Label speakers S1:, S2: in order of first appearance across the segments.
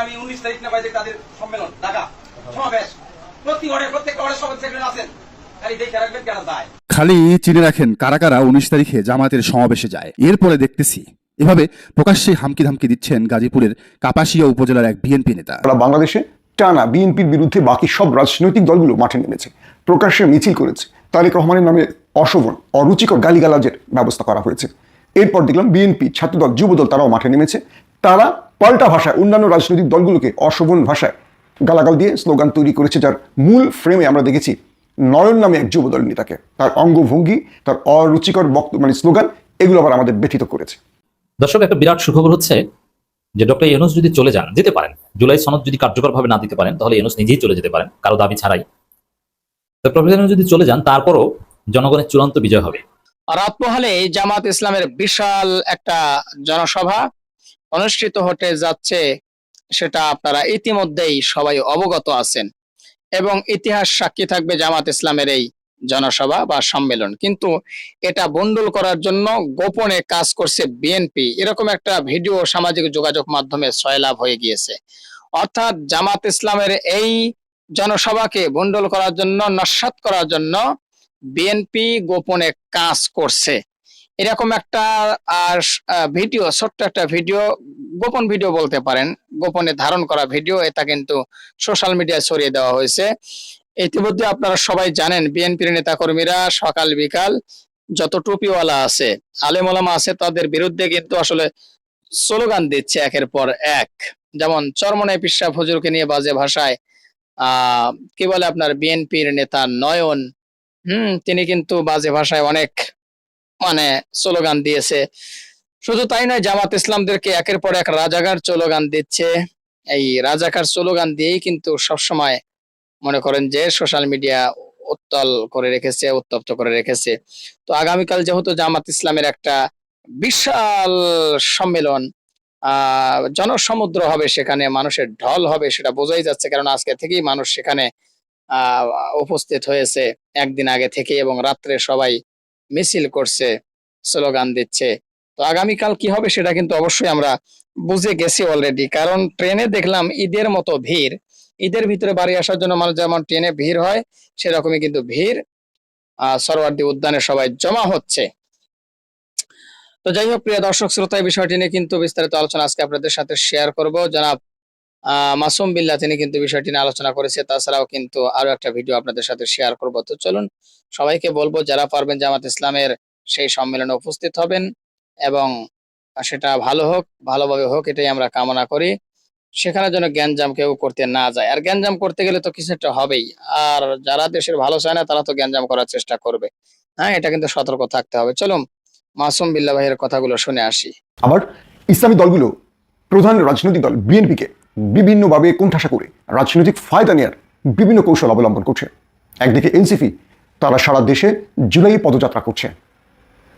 S1: আগামী উনিশ তারিখ না বাইরে তাদের সম্মেলন ঢাকা। সমাবেশ। প্রতি ঘরে প্রত্যেকটা ঘরে সবাই সেখানে আছেন। খালি দেখে রাখবেন কেন যায়।
S2: খালি চিনে রাখেন কারা কারা উনিশ তারিখে জামাতের সমাবেশে যায়। এরপরে দেখতেছি এভাবে প্রকাশ্যে হামকি ধামকি দিচ্ছেন গাজীপুরের কাপাসিয়া উপজেলার এক বিএনপি নেতা।
S3: বাংলাদেশে টানা বিএনপির বিরুদ্ধে বাকি সব রাজনৈতিক দলগুলো মাঠে নেমেছে প্রকাশ্যে মিছিল করেছে। তারেক রহমানের নামে অশোভন অরুচিকর গালিগালাজের ব্যবস্থা করা হয়েছে। এরপর দেখলাম বিএনপি ছাত্রদল যুবদল তারাও মাঠে নেমেছে। তারা পাল্টা ভাষায় অন্যান্য রাজনৈতিক দলগুলোকে অশোভন ভাষায় গালাগাল দিয়ে স্লোগান তৈরি করেছে যার মূল ফ্রেমে আমরা দেখেছি নয়ন নামে এক যুবদল নেতাকে। তার অঙ্গভঙ্গি তার অরুচিকর বক্তব্য মানে স্লোগান এগুলো আবার আমাদের ব্যথিত করেছে।
S4: দর্শক একটা বিরাট সুখবর হচ্ছে যে ডক্টর ইউনুস যদি চলে যান যেতে পারেন জুলাই সনদ যদি কার্যকরভাবে না দিতে পারেন তাহলে ইউনুস নিজেই চলে যেতে পারেন কারও দাবি ছাড়াই। তো প্রফেসর যদি চলে যান তারপরও জনগণের চূড়ান্ত বিজয় হবে।
S5: রাত পোহালে জামাত ইসলামের বিশাল একটা জনসভা অনুষ্ঠিত হতে যাচ্ছে, সেটা আপনারা ইতিমধ্যেই সবাই অবগত আছেন। এবং ইতিহাস সাক্ষী থাকবে জামাত ইসলামের এই জনসভা বা সম্মেলন। কিন্তু এটা বন্ডল করার জন্য গোপনে কাজ করছে বিএনপি এরকম একটা ভিডিও সামাজিক যোগাযোগ মাধ্যমে সয়লাভ হয়ে গিয়েছে। অর্থাৎ জামাত ইসলামের এই জনসভাকে বন্ডল করার জন্য নস্বাত করার জন্য বিএনপি গোপনে কাজ করছে। এরকম একটা, আর ভিডিও, ছোট্ট একটা ভিডিও, গোপন ভিডিও বলতে পারেন। গোপনে ধারণ করা ভিডিও, এটা কিন্তু সোশ্যাল মিডিয়ায় ছড়িয়ে দেওয়া হয়েছে। ইতিমধ্যে আপনারা সবাই জানেন, বিএনপির নেতাকর্মীরা সকাল বিকাল যত টুপিওয়ালা আছে আলেমোলামা আছে, তাদের বিরুদ্ধে কিন্তু আসলে স্লোগান দিচ্ছে একের পর এক। যেমন চরমনে পিসাব হুজুরকে নিয়ে বাজে ভাষায় আহ কি বলে আপনার, বিএনপির নেতা নয়ন, হুম, তিনি কিন্তু বাজে ভাষায় অনেক মানে স্লোগান দিয়েছে। শুধু তাই নয়, জামাত ইসলামদেরকে একের পর এক রাজাকার স্লোগান দিচ্ছে। এই রাজাকার স্লোগান দিয়েই কিন্তু সবসময় মনে করেন যে সোশ্যাল মিডিয়া উত্তল করে রেখেছে, উত্তপ্ত করে রেখেছে। তো আগামীকাল যেহেতু জামাত ইসলামের একটা বিশাল সম্মেলন আহ জনসমুদ্র হবে সেখানে, মানুষের ঢল হবে সেটা বোঝাই যাচ্ছে কারণ আজকে থেকেই মানুষ সেখানে উপস্থিত হয়েছে একদিন আগে থেকে এবং রাত্রে সবাই মিছিল করছে, স্লোগান দিচ্ছে। তো আগামীকাল কি হবে সেটা কিন্তু অবশ্যই আমরা বুঝে গেছি অলরেডি কারণ ট্রেনে দেখলাম ঈদের মতো ভিড়। ঈদের ভিতরে বাড়ি আসার জন্য মানুষ যেমন ট্রেনে ভিড় হয়, সেরকমই কিন্তু ভিড়। আহ সরওয়ার্দী উদ্যানে সবাই জমা হচ্ছে। তো যাই হোক, প্রিয় দর্শক শ্রোতা, এই বিষয়টি নিয়ে কিন্তু বিস্তারিত আলোচনা আজকে আপনাদের সাথে শেয়ার করব। জনাব মাসুম বিল্লাহ তিনি কিন্তু বিষয়টি নিয়ে আলোচনা করেছে। তাছাড়াও কিন্তু আরও একটা ভিডিও আপনাদের সাথে শেয়ার করব। তো চলুন সবাইকে বলব, যারা পারবেন জামাত ইসলামের সেই সম্মেলনে উপস্থিত হবেন এবং সেটা ভালো হোক, ভালোভাবে হোক, এটাই আমরা কামনা করি। সেখানে যেন জ্ঞানজাম কেউ করতে না যায়। আর জ্ঞানজাম করতে গেলে তো কিছু একটা হবেই। আর যারা দেশের ভালো চায় না, তারা তো জ্ঞানজাম করার চেষ্টা করবে। হ্যাঁ এটা কিন্তু সতর্ক থাকতে হবে। চলুন, মাসুম বিল্লাহ ভাইয়ের কথাগুলো শুনে আসি।
S3: আবার ইসলামী দলগুলো, প্রধান রাজনৈতিক দল বিএনপিকে বিভিন্নভাবে কোণঠাসা করে রাজনৈতিক ফায়দা নেওয়ার বিভিন্ন কৌশল অবলম্বন করছে। একদিকে এনসিপি তারা সারা দেশে জুলাই পদযাত্রা করছে।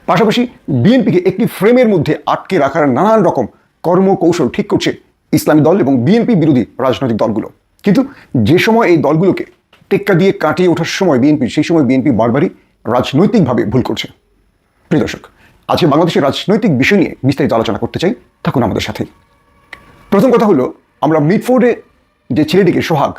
S3: পাশাপাশি বিএনপিকে একটি ফ্রেমের মধ্যে আটকে রাখার নানান রকম কর্মকৌশল ঠিক করছে ইসলামী দল এবং বিএনপি বিরোধী রাজনৈতিক দলগুলো। কিন্তু যে সময় এই দলগুলোকে টেক্কা দিয়ে কাটিয়ে ওঠার সময় বিএনপি, সেই সময় বিএনপি বারবারই রাজনৈতিকভাবে ভুল করছে। প্রিয় দর্শক, আজকে বাংলাদেশের রাজনৈতিক বিষয় নিয়ে বিস্তারিত আলোচনা করতে চাই, থাকুন আমাদের সাথেই। প্রথম কথা হলো, আমরা মিডফোর্ডে যে ছেলেটিকে সোহাগ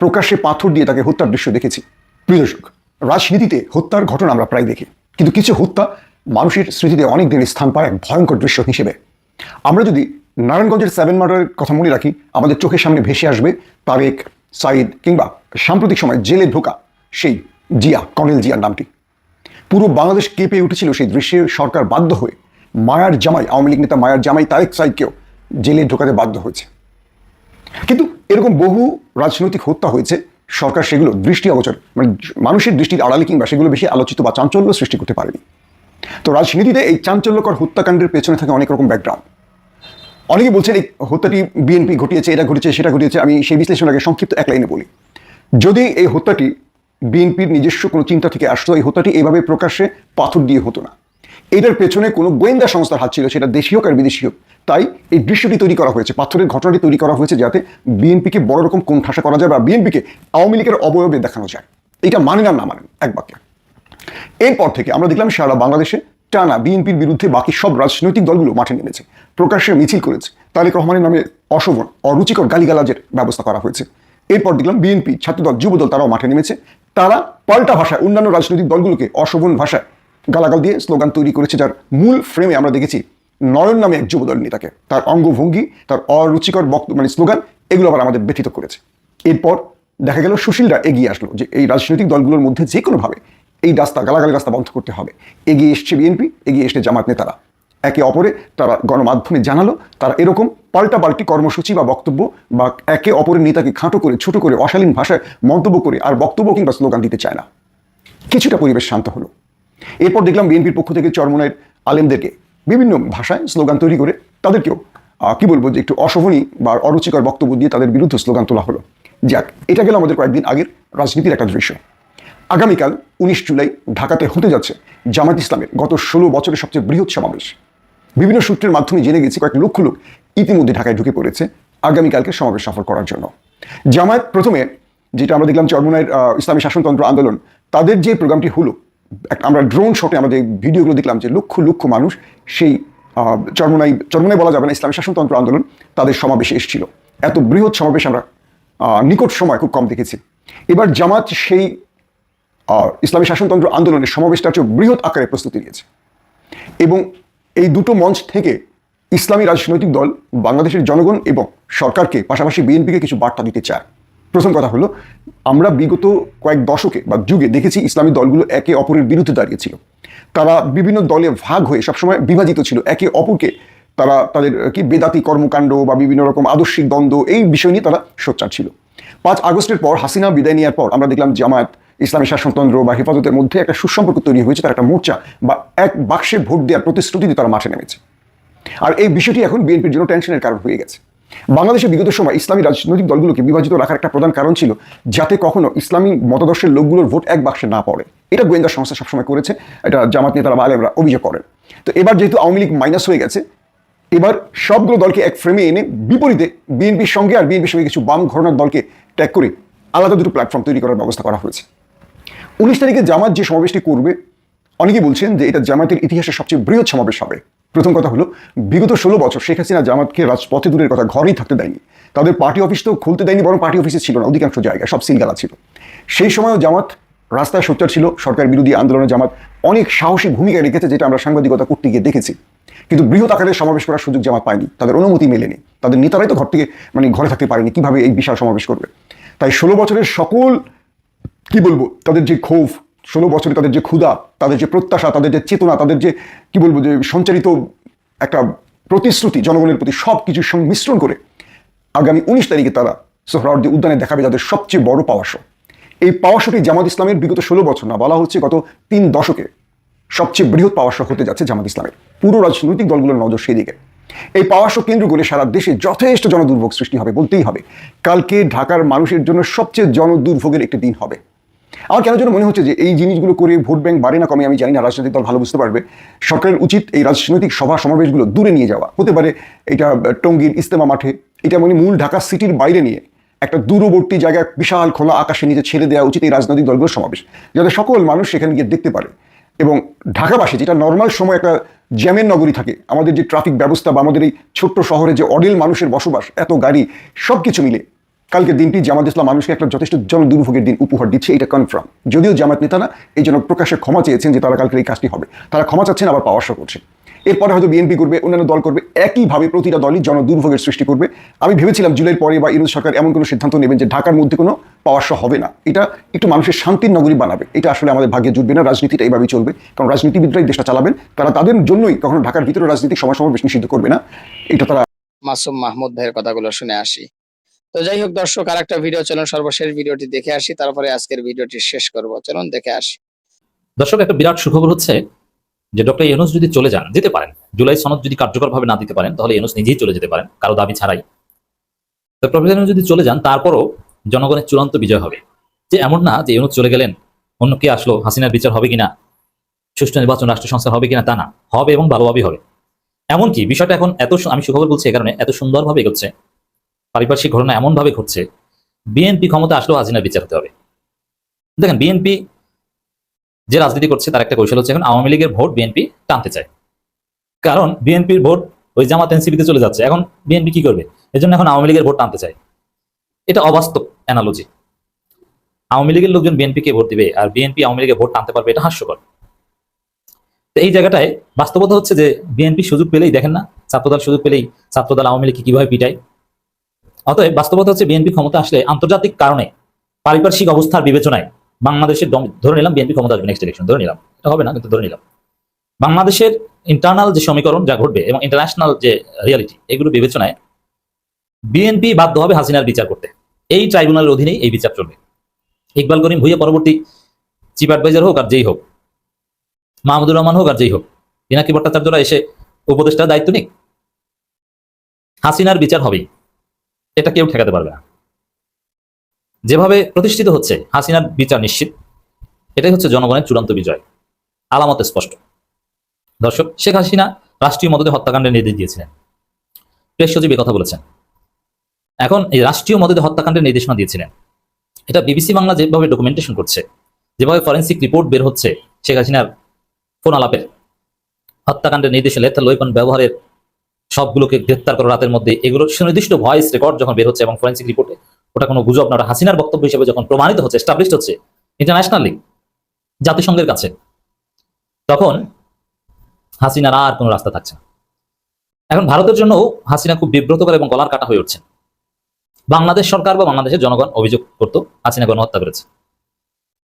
S3: প্রকাশ্যে পাথর দিয়ে তাকে হত্যার দৃশ্য দেখেছি। প্রিয় দর্শক রাজনীতিতে হত্যার ঘটনা আমরা প্রায় দেখি। কিন্তু কিছু হত্যা মানুষের স্মৃতিতে অনেক দিন স্থান পায় এক ভয়ঙ্কর দৃশ্য হিসেবে। আমরা যদি নারায়ণগঞ্জের সেভেন মার্ডারের কথা মনে রাখি, আমাদের চোখের সামনে ভেসে আসবে তারেক সাইদ কিংবা সাম্প্রতিক সময় জেলে ঢোকা সেই জিয়া, কর্নেল জিয়ার নামটি। পুরো বাংলাদেশ কেঁপে উঠেছিল সেই দৃশ্যে সরকার বাধ্য হয়ে। মায়ার জামাই, আওয়ামী লীগ নেতা মায়ার জামাই তারেক সাইদকেও জেলে ঢোকাতে বাধ্য হয়েছে। কিন্তু এরকম বহু রাজনৈতিক হত্যা হয়েছে সরকার সেগুলো দৃষ্টি অগোচর মানে মানুষের দৃষ্টির আড়ালে কিংবা সেগুলো বেশি আলোচিত বা চাঞ্চল্য সৃষ্টি করতে পারেনি। তো রাজনীতিতে এই চাঞ্চল্যকর হত্যাকাণ্ডের পেছনে থাকে অনেক রকম ব্যাকগ্রাউন্ড। অনেকে বলছেন এই হত্যাটি বিএনপি ঘটিয়েছে, এটা ঘটেছে, সেটা ঘটিয়েছে আমি সেই বিশ্লেষণ আগে সংক্ষিপ্ত এক লাইনে বলি। যদি এই হত্যাটি বিএনপির নিজস্ব কোনো চিন্তা থেকে আসতো, এই হত্যাটি এইভাবে প্রকাশ্যে পাথর দিয়ে হতো না। এটার পেছনে কোনো গোয়েন্দা সংস্থার হাত ছিল, সেটা দেশীয় আর বিদেশি হোক তাই এই দৃশ্যটি তৈরি করা হয়েছে, পাথরের ঘটনাটি তৈরি করা হয়েছে যাতে বিএনপিকে বড় রকম কোন ঠাসা করা যায় বা বিএনপিকে আওয়ামী লীগের অবয়বে দেখানো যায়। এটা মানেন আর না মানেন, এক বাক্যে। এরপর থেকে আমরা দেখলাম সারা বাংলাদেশে টানা বিএনপির বিরুদ্ধে বাকি সব রাজনৈতিক দলগুলো মাঠে নেমেছে, প্রকাশ্যে মিছিল করেছে। তারেক রহমানের নামে অশোভন, অরুচিকর গালিগালাজের ব্যবস্থা করা হয়েছে। এরপর দেখলাম বিএনপি, ছাত্রদল, যুবদল তারাও মাঠে নেমেছে। তারা পাল্টা ভাষায় অন্যান্য রাজনৈতিক দলগুলোকে অশোভন ভাষায় গালাগাল দিয়ে স্লোগান তৈরি করেছে, যার মূল ফ্রেমে আমরা দেখেছি নয়ন নামে এক যুবদল নেতাকে তার অঙ্গভঙ্গি, তার অরুচিকর বক্তব্য মানে স্লোগান, এগুলো আবার আমাদের ব্যথিত করেছে। এরপর দেখা গেল সুশীলরা এগিয়ে আসলো যে এই রাজনৈতিক দলগুলোর মধ্যে যে কোনোভাবে এই রাস্তা, গালাগালি রাস্তা বন্ধ করতে হবে। এগিয়ে এসছে বিএনপি, এগিয়ে এসছে জামাত নেতারা। একে অপরে তারা গণমাধ্যমে জানালো, তারা এরকম পাল্টা পাল্টি কর্মসূচি বা বক্তব্য বা একে অপরের নেতাকে খাঁটো করে, ছোট করে, অশালীন ভাষায় মন্তব্য করে আর বক্তব্য কিংবা স্লোগান দিতে চায় না। কিছুটা পরিবেশ শান্ত হলো। এরপর দেখলাম বিএনপির পক্ষ থেকে চরমনের আলেমদেরকে বিভিন্ন ভাষায় স্লোগান তৈরি করে তাদেরকেও কি বলব যে একটু অশোভনী বা অরুচিকর বক্তব্য দিয়ে তাদের বিরুদ্ধে স্লোগান তোলা হলো। যাক, এটা গেল আমাদের কয়েকদিন আগের রাজনীতির একটা দৃশ্য। আগামীকাল উনিশ জুলাই ঢাকাতে হতে যাচ্ছে জামাত ইসলামের গত ষোলো বছরের সবচেয়ে বৃহৎ সমাবেশ। বিভিন্ন সূত্রের মাধ্যমে জেনে গেছি কয়েক লক্ষ লোক ইতিমধ্যে ঢাকায় ঢুকে পড়েছে আগামীকালকে সমাবেশ সফল করার জন্য। জামায়াত প্রথমে, যেটা আমরা দেখলাম চরমনায়ের ইসলামী শাসনতন্ত্র আন্দোলন, তাদের যে প্রোগ্রামটি হলো আমরা ড্রোন শটে আমাদের ভিডিওগুলো দেখলাম যে লক্ষ লক্ষ মানুষ সেই চরমনাই চরমনাই বলা যাবে না, ইসলামী শাসনতন্ত্র আন্দোলন তাদের সমাবেশে এসেছিল। এত বৃহৎ সমাবেশ আমরা নিকট সময় খুব কম দেখেছি। এবার জামাত সেই ইসলামী শাসনতন্ত্র আন্দোলনের সমাবেশটা হচ্ছে বৃহৎ আকারে প্রস্তুতি নিয়েছে। এবং এই দুটো মঞ্চ থেকে ইসলামী রাজনৈতিক দল, বাংলাদেশের জনগণ এবং সরকারকে, পাশাপাশি বিএনপিকে কিছু বার্তা দিতে চায়। প্রথম কথা হলো, আমরা বিগত কয়েক দশকে বা যুগে দেখেছি ইসলামী দলগুলো একে অপরের বিরুদ্ধে দাঁড়িয়েছিল। তারা বিভিন্ন দলে ভাগ হয়ে সবসময় বিভাজিত ছিল। একে অপরকে তারা তাদের কি বেদাতি কর্মকাণ্ড বা বিভিন্ন রকম আদর্শিক দ্বন্দ্ব এই বিষয় নিয়ে তারা সোচ্চার ছিল। পাঁচ আগস্টের পর হাসিনা বিদায় নেওয়ার পর আমরা দেখলাম জামায়াত, ইসলামী শাসনতন্ত্র বা হেফাজতের মধ্যে একটা সুসম্পর্ক তৈরি হয়েছে, তার একটা মোর্চা বা এক বাক্সে ভোট দেওয়ার প্রতিশ্রুতি দিয়ে তারা মাঠে নেমেছে। আর এই বিষয়টি এখন বিএনপির জন্য টেনশনের কারণ হয়ে গেছে। বাংলাদেশে বিগত সময় ইসলামী রাজনৈতিক দলগুলোকে বিভাজিত রাখার একটা প্রধান কারণ ছিল যাতে কখনো ইসলামী মতাদর্শের লোকগুলোর ভোট এক বাক্সে না পড়ে। এটা গোয়েন্দা সংস্থা সবসময় করেছে, এটা জামাত নেতারা বা আলেমরা অভিযোগ করেন। তো এবার যেহেতু আওয়ামী লীগ মাইনাস হয়ে গেছে, এবার সবগুলো দলকে এক ফ্রেমে এনে বিপরীতে বিএনপির সঙ্গে আর বিএনপির সঙ্গে কিছু বাম ঘটনার দলকে ট্যাগ করে আলাদা দুটো প্ল্যাটফর্ম তৈরি করার ব্যবস্থা করা হয়েছে। উনিশ তারিখে জামাত যে সমাবেশটি করবে, অনেকেই বলছেন যে এটা জামাতের ইতিহাসের সবচেয়ে বৃহৎ সমাবেশ হবে। প্রথম কথা হলো, বিগত ষোলো বছর শেখ হাসিনা জামাতকে রাজপথে দূরের কথা ঘরেই থাকতে দেয়নি। তাদের পার্টি অফিস তো খুলতে দেয়নি, বরং পার্টি অফিসে ছিল না, অধিকাংশ জায়গায়, সব সিলগালা ছিল। সেই সময়ও জামাত রাস্তায় সোচ্চার ছিল, সরকার বিরোধী আন্দোলনে জামাত অনেক সাহসী ভূমিকা রেখেছে, যেটা আমরা সাংবাদিকতা করতে গিয়ে দেখেছি। কিন্তু বৃহৎ আকারে সমাবেশ করার সুযোগ জামাত পায়নি, তাদের অনুমতি মেলেনি। তাদের নেতারাই তো ঘর থেকে মানে ঘরে থাকতে পারেনি, কীভাবে এই বিশাল সমাবেশ করবে? তাই ষোলো বছরের সকল, কি বলব, তাদের যে ক্ষোভ ষোলো বছরে তাদের যে ক্ষুধা, তাদের যে প্রত্যাশা, তাদের যে চেতনা, তাদের যে, কি বলব, যে সঞ্চারিত একটা প্রতিশ্রুতি জনগণের প্রতি সব কিছুর সঙ্গে মিশ্রণ করে আগামী উনিশ তারিখে তারা সোহরাওয়ার্দী উদ্যানে দেখাবে তাদের সবচেয়ে বড় পাওয়াশ এই পাওয়াশটি জামাত ইসলামের বিগত ষোলো বছর না, বলা হচ্ছে গত তিন দশকে সবচেয়ে বৃহৎ পাওয়াশ হতে যাচ্ছে জামাত ইসলামের। পুরো রাজনৈতিক দলগুলোর নজর সেই দিকে। এই পাওয়াশ কেন্দ্র করে সারা দেশে যথেষ্ট জনদুর্ভোগ সৃষ্টি হবে, বলতেই হবে। কালকে ঢাকার মানুষের জন্য সবচেয়ে জনদুর্ভোগের একটি দিন হবে। আমার কেন যেন মনে হচ্ছে যে এই জিনিসগুলো করে ভোট ব্যাংক বাড়ে না কমে, আমি জানি না, রাজনৈতিক দল ভালো বুঝতে পারবে। সরকারের উচিত এই রাজনৈতিক সভা সমাবেশগুলো দূরে নিয়ে যাওয়া। হতে পারে এটা টঙ্গীর ইস্তেমা মাঠে, এটা মানে মূল ঢাকা সিটির বাইরে নিয়ে। একটা দূরবর্তী জায়গায় বিশাল খোলা আকাশে নিচে ছেড়ে দেওয়া উচিত এই রাজনৈতিক দলগুলোর সমাবেশ, যাতে সকল মানুষ সেখানে গিয়ে দেখতে পারে। এবং ঢাকাবাসী, যেটা নর্মাল সময় একটা জ্যামের নগরী থাকে, আমাদের যে ট্রাফিক ব্যবস্থা বা আমাদের এই ছোট্ট শহরে যে অডেল মানুষের বসবাস, এত গাড়ি সব কিছু মিলে কালকে দিনটি জামাত ইসলাম মানুষকে একটা যথেষ্ট জন দুর্ভোগের দিন উপহার দিচ্ছে, এটা কনফার্ম যদিও জামাত নেতারা এই জন্য প্রকাশ্যে ক্ষমা চেয়েছেন যে তারা কালকে এই কাজটি হবে। তারা ক্ষমা চাচ্ছেন, আবার পাওয়ার করছে। এরপরে হয়তো বিএনপি করবে, অন্যান্য দল করবে, একইভাবে প্রতিটা দলই জন দুর্ভোগের সৃষ্টি করবে। আমি ভেবেছিলাম জুলাইয়ের পরে বা ইউনুস সরকার এমন কোনো সিদ্ধান্ত নেবেন যে ঢাকার মধ্যে কোনো পাওয়ার হবে না। এটা একটু মানুষের শান্তির নগরী বানাবে। এটা আসলে আমাদের ভাগ্যে জুটবে না, রাজনীতিটা এইভাবেই চলবে। কারণ রাজনীতিবিদরাই দেশটা চালাবেন, তারা তাদের জন্যই কখনো ঢাকার ভিতরে রাজনৈতিক সময় সমাবেশ নিষিদ্ধ করবে না। এটা তারা
S5: মাসুম মাহমুদ ভাইয়ের কথাগুলো শুনে আসি। তো যাই হোক দর্শক আর একটা ভিডিও চলুন সর্বশেষ ভিডিওটি দেখে আসি। তারপরে আজকের ভিডিওটি শেষ করব। চলুন দেখে আসি।
S4: দর্শক, একটা বিরাট সুখবর হচ্ছে যে ডক্টর ইউনুস যদি চলে যান যেতে পারেন। জুলাই সনদ যদি কার্যকরভাবে না দিতে পারেন, তাহলে ইউনুস নিজেই চলে যেতে পারেন, কারও দাবি ছাড়াই। তো প্রফেসর যদি চলে যান, তারপরও জনগণের চূড়ান্ত বিজয় হবে। যে এমন না যে ইউনুস চলে গেলেন, অন্য কে আসলো, হাসিনার বিচার হবে কিনা, সুষ্ঠু নির্বাচন, রাষ্ট্র সংস্কার হবে কিনা তা না। হবে এবং ভালোভাবেই হবে। এমনকি বিষয়টা এখন এত আমি সুখবর বলছি এই কারণে, এত সুন্দরভাবে এগোচ্ছে পারিপার্শ্বিক ঘটনা এমনভাবে ঘটছে বিএনপি ক্ষমতা আসলেও হাসিনার বিচার হতে হবে। দেখেন বিএনপি যে রাজনীতি করছে, তার একটা কৌশল হচ্ছে এখন আওয়ামী লীগের ভোট বিএনপি টানতে চায়। কারণ বিএনপির ভোট ওই জামাত এনসিপিতে চলে যাচ্ছে। এখন বিএনপি কি করবে? এজন্য এখন আওয়ামী লীগের ভোট টানতে চায়। এটা অবাস্তব অ্যানালজি আওয়ামী লীগের লোকজন বিএনপিকে ভোট দিবে আর বিএনপি আওয়ামী লীগের ভোট টানতে পারবে, এটা হাস্যকর। তো এই জায়গাটায় বাস্তবতা হচ্ছে যে বিএনপি সুযোগ পেলেই, দেখেন না, ছাত্রদল সুযোগ পেলেই ছাত্রদল আওয়ামী লীগকে কীভাবে পিটায়? অতএব বাস্তবতা হচ্ছে বিএনপি ক্ষমতা আসলে আন্তর্জাতিক কারণে পারিপার্শ্বিক অবস্থার বিবেচনায় বাংলাদেশের ধরে নিলাম বিএনপি ক্ষমতা আসবে নেক্সট ইলেকশন ধরে নিলাম। এটা হবে না, কিন্তু ধরে নিলাম। বাংলাদেশের ইন্টারনাল যে সমীকরণ যা ঘটবে এবং ইন্টারন্যাশনাল যে রিয়ালিটি এগুলো বিবেচনায় বিএনপি বাধ্য হবে হাসিনার বিচার করতে। এই ট্রাইব্যুনালের অধীনেই এই বিচার চলবে। ইকবাল করিম ভুইয়া পরবর্তী চিফ অ্যাডভাইজার হোক আর যেই হোক, মাহমুদুর রহমান হোক আর যেই হোক, পিনাকি ভট্টাচার্যরা এসে উপদেষ্টার দায়িত্ব নিক। হাসিনার বিচার হবেই। এটা কেউ ঠেকাতে পারবে না। যেভাবে প্রতিষ্ঠিত হচ্ছে হাসিনার বিচার নিশ্চিত, এটাই হচ্ছে জনগণের চূড়ান্ত বিজয়। আলামত স্পষ্ট। দর্শক, শেখ হাসিনা রাষ্ট্রীয় মদতে হত্যাকাণ্ডের নির্দেশ দিয়েছিলেন। প্রেস সচিব কথা বলেছেন। এখন এই রাষ্ট্রীয় মদতে হত্যাকাণ্ডের নির্দেশনা দিয়েছিলেন। এটা বিবিসি বাংলা যেভাবে ডকুমেন্টেশন করছে, যেভাবে ফরেন্সিক রিপোর্ট বের হচ্ছে শেখ হাসিনার ফোন আলাপের, হত্যাকাণ্ডের নির্দেশে লেথাল ওয়েপন ব্যবহারের সবগুলোকে গ্রেপ্তার করা রাতের মধ্যে। এগুলো সুনির্দিষ্ট ভয়েস রেকর্ড যখন বের হচ্ছে এবং ফরেন্সিক রিপোর্টে ওটা কোনো গুজব না, ওটা হাসিনার বক্তব্য হিসেবে যখন প্রমাণিত হচ্ছে এস্টাবলিশ হচ্ছে ইন্টারন্যাশনালি জাতিসংঘের কাছে, তখন হাসিনার আর কোনো রাস্তা থাকছে এখন ভারতের জন্য হাসিনা খুব বিব্রতকর এবং গলার কাটা হয়ে উঠছে বাংলাদেশ সরকার বা বাংলাদেশের জনগণ অভিযোগ করতো হাসিনা গণহত্যা করেছে।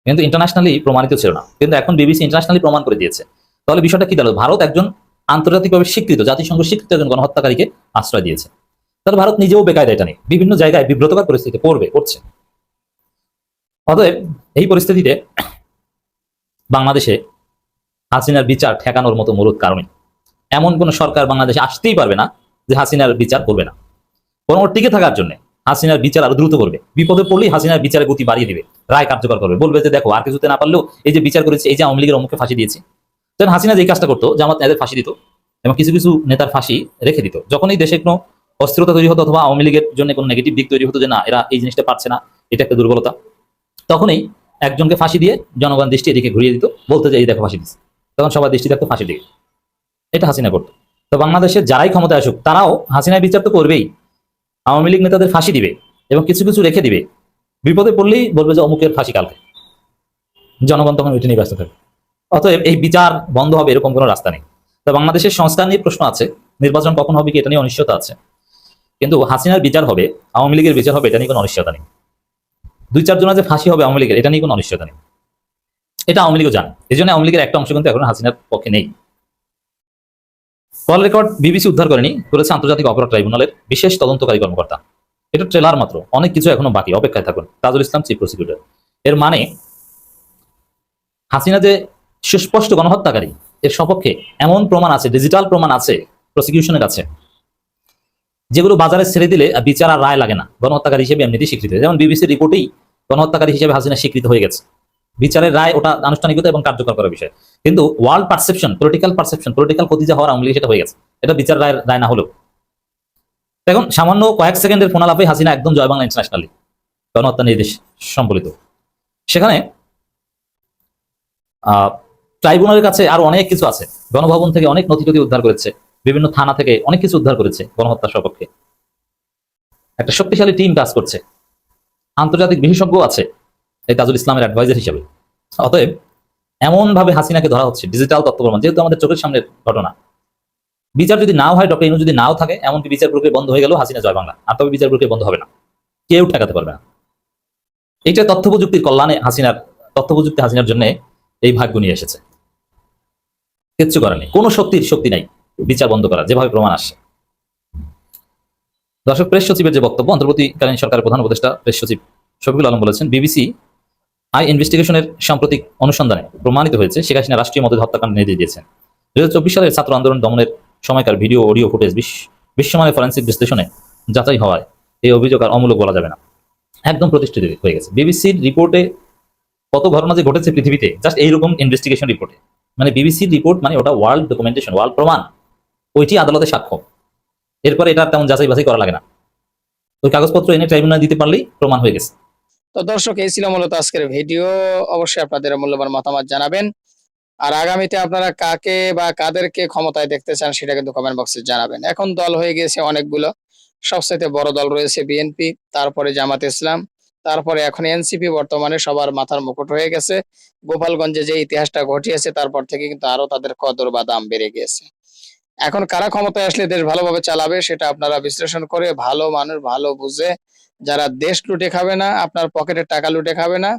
S4: কিন্তু ইন্টারন্যাশনালি প্রমাণিত ছিল না। কিন্তু এখন বিবিসি ইন্টারন্যাশনালি প্রমাণ করে দিয়েছে। তাহলে বিষয়টা কি দাঁড়াল? ভারত একজন আন্তর্জাতিকভাবে স্বীকৃত, জাতিসংঘ স্বীকৃত একজন গণহত্যাকারীকে আশ্রয় দিয়েছে। তাহলে ভারত নিজেও বেকায়দা এটা নেই বিভিন্ন জায়গায় বিব্রতকর পরিস্থিতি পড়বে করছে অতএব এই পরিস্থিতিতে বাংলাদেশে হাসিনার বিচার ঠেকানোর মতো মূলত কারণে। এমন কোন সরকার বাংলাদেশে আসতেই পারবে না যে হাসিনার বিচার করবে না। বরং টিকে থাকার জন্য হাসিনার বিচার আরও দ্রুত করবে। বিপদে পড়লেই হাসিনার বিচারের গতি বাড়িয়ে দিবে, রায় কার্যকর করবে। বলবে যে দেখো, আর কিছুতে না পারলেও এই যে বিচার করেছে, এই যে আওয়ামী লীগের অমুকে ফাঁসি দিয়েছি তখন হাসিনা যে কাজটা করতো জামাত নেতাদের ফাঁসি দিত এবং কিছু কিছু নেতার ফাঁসি রেখে দিত। যখনই দেশে কোনো অস্থিরতা তৈরি হতো অথবা আওয়ামী লীগের জন্য কোনো নেগেটিভ দিক তৈরি হতো যে না, এরা এই জিনিসটা পারছে না, এটা একটা দুর্বলতা, তখনই একজনকে ফাঁসি দিয়ে জনগণ দৃষ্টি এদিকে ঘুরিয়ে দিত, বলতে যে, এই দেখো ফাঁসি দিচ্ছে তখন সবার দৃষ্টি থাকতো ফাঁসি দিকে। এটা হাসিনা করতো। তো বাংলাদেশের যারাই ক্ষমতায় আসুক, তারাও হাসিনার বিচার তো করবেই। আওয়ামী লীগ নেতাদের ফাঁসি দিবে এবং কিছু কিছু রেখে দিবে। বিপদে পড়লেই বলবে যে, অমুকের ফাঁসি কালকে। জনগণ তখন ওইটা নিয়ে ব্যস্ত থাকবে অতএব এই বিচার বন্ধ হবে এরকম কোনো রাস্তা নেই। তো বাংলাদেশের সংস্কার নিয়ে প্রশ্ন আছে, নির্বাচন কখন হবে কি এটা নিয়ে অনিশ্চয়তা আছে। কিন্তু হাসিনার বিচার হবে, আওয়ামী লীগের বিচার হবে, এটা নিয়ে কোনো অনিশ্চয়তা নেই। দুই চারজনের যে ফাঁসি হবে আওয়ামী লীগের, এটা নিয়ে কোনো অনিশ্চয়তা নেই। এটা আওয়ামী লীগও জানে, এই জন্য আওয়ামী লীগের একটা অংশ কিন্তু এখন হাসিনার পক্ষে নেই। কল রেকর্ড বিবিসি উদ্ধার করেনি, করেছে আন্তর্জাতিক অপরাধ ট্রাইব্যুনালের বিশেষ তদন্তকারী কর্মকর্তা। এটা ট্রেলার মাত্র, অনেক কিছু এখনও বাকি, অপেক্ষায় থাকুন। Tajul Islam, chief prosecutor. এর মানে হাসিনা যে সুস্পষ্ট গণহত্যাকারী। এর সপক্ষে এমন প্রমাণ আছে ডিজিটাল প্রমাণ আছে প্রসিকিউশনের কাছে, যেগুলো বাজারে ছেড়ে দিলে বিচার আর রায় লাগে না। গণহত্যাকারী হিসেবে এমনিতেই স্বীকৃত। যেমন বিবিসির রিপোর্টেই গণহত্যাকারী হিসেবে হাসিনা স্বীকৃত হয়ে গেছে। বিচারের রায় ওটা আনুষ্ঠানিকতা এবং কার্যকর করার বিষয়। কিন্তু world perception political perception political Khatija হওয়ার আওয়ামী সেটা হয়ে গেছে। এটা বিচার রায় রায় না হলেও। এখন সামান্য কয়েক সেকেন্ডের ফোন আলাপে হাসিনা একদম জয় বাংলা ইন্টারন্যাশনালি গণহত্যা নির্দেশ সম্বলিত। সেখানে ট্রাইব্যুনালের কাছে আরও অনেক কিছু আছে। গণভবন থেকে অনেক নথি টথি উদ্ধার করেছে। বিভিন্ন থানা থেকে অনেক কিছু উদ্ধার করেছে গণহত্যার সপক্ষে। একটা শক্তিশালী টিম কাজ করছে। আন্তর্জাতিক বিশেষজ্ঞ আছে এই তাজুল ইসলামের অ্যাডভাইজার হিসেবে। অতএব এমন ভাবে হাসিনাকে ধরা হচ্ছে ডিজিটাল তথ্য প্রমাণ যেহেতু আমাদের চোখের সামনের ঘটনা। বিচার যদি নাও হয়, ডক্টর ইনু যদি নাও থাকে, এমনকি বিচার প্রক্রিয়া বন্ধ হয়ে গেল হাসিনা জয় বাংলা। আর তবে বিচার প্রক্রিয়া বন্ধ হবে না। কেউ ঠেকাতে পারবে না। এইটা তথ্য প্রযুক্তির কল্যাণে হাসিনার তথ্য প্রযুক্তি হাসিনার জন্য এই ভাগ্য নিয়ে এসেছে। কিচ্ছু করার নেই। কোনো শক্তির শক্তি নাই। বিচার বন্ধ করা, যেভাবে প্রমাণ আসে দর্শক, প্রেস সচিবের যে বক্তব্য, অন্তর্বর্তীকালীন সরকারের প্রধান উপদেষ্টা, প্রেস সচিব শফিকুল আলম বলেছেন, বিবিসি আই ইনভেস্টিগেশনের সাম্প্রতিক অনুসন্ধানে প্রমাণিত হয়েছে, শেখ হাসিনা রাষ্ট্রীয় মদত হত্যাকাণ্ড নির্দেশ দিয়েছেন। দু হাজার চব্বিশ সালের ছাত্র আন্দোলন দমনের সময়কার ভিডিও, অডিও ফুটেজ বিশ্বমানের ফরেন্সিক বিশ্লেষণে যাচাই হওয়ায় এই অভিযোগ আর অমূলক বলা যাবে না। একদম প্রতিষ্ঠিত হয়ে গেছে। বিবিসির রিপোর্টে কত ঘটনা যে ঘটেছে পৃথিবীতে, জাস্ট এইরকম ইনভেস্টিগেশন রিপোর্টে মানে বিবিসির রিপোর্ট মানে ওটা ওয়ার্ল্ড ডকুমেন্টেশন ওয়ার্ল্ড প্রমাণ। ওইটি আদালতে সাক্ষ্য। এরপরে এটা তেমন যাচাই বাছাই করা লাগে না। ওই কাগজপত্র এনে ট্রাইব্যুনাল দিতে পারলেই প্রমাণ হয়ে গেছে।
S5: তো দর্শক, এই ছিল মূলত আজকের ভিডিও। অবশ্যই আপনাদের মূল্যবান মতামত জানাবেন। আর আগামীতে আপনারা কাকে বা কাদেরকে ক্ষমতায় দেখতে চান সেটা কিন্তু কমেন্ট বক্সে জানাবেন। এখন দল হয়ে গেছে অনেকগুলো। সবচেয়ে বড় দল রয়েছে বিএনপি তারপরে জামাত ইসলাম। তারপরে এখন এনসিপি বর্তমানে সবার মাথার মুকুট হয়ে গেছে। গোপালগঞ্জে যে ইতিহাসটা ঘটিয়েছে, তারপর থেকে কিন্তু আরও তাদের কদর বা দাম বেড়ে গিয়েছে। এখন কারা ক্ষমতায় আসলে দেশ ভালোভাবে চালাবে সেটা আপনারা বিশ্লেষণ করে ভালো মানুষ ভালো বুঝে, যারা দেশ লুটে খাবে না, আপনার পকেটের টাকা লুটে খাবে না,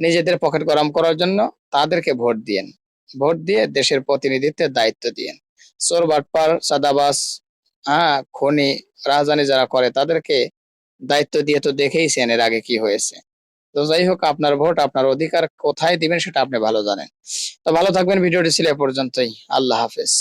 S5: নিজেদের পকেট গরম করার জন্য তাদেরকে ভোট দিয়েন। ভোট দিয়ে দেশের প্রতিনিধিত্বের দায়িত্ব দিয়েন। চোর বাটপার সাদাবাস হ্যাঁ খনি, রাজধানী যারা করে তাদেরকে দায়িত্ব দিয়ে তো দেখেইছেন এর আগে কি হয়েছে। তো যাই হোক, আপনার ভোট, আপনার অধিকার কোথায় দিবেন সেটা আপনি ভালো জানেন। তো ভালো থাকবেন, ভিডিওটি ছিল এ পর্যন্তই। আল্লাহ হাফেজ।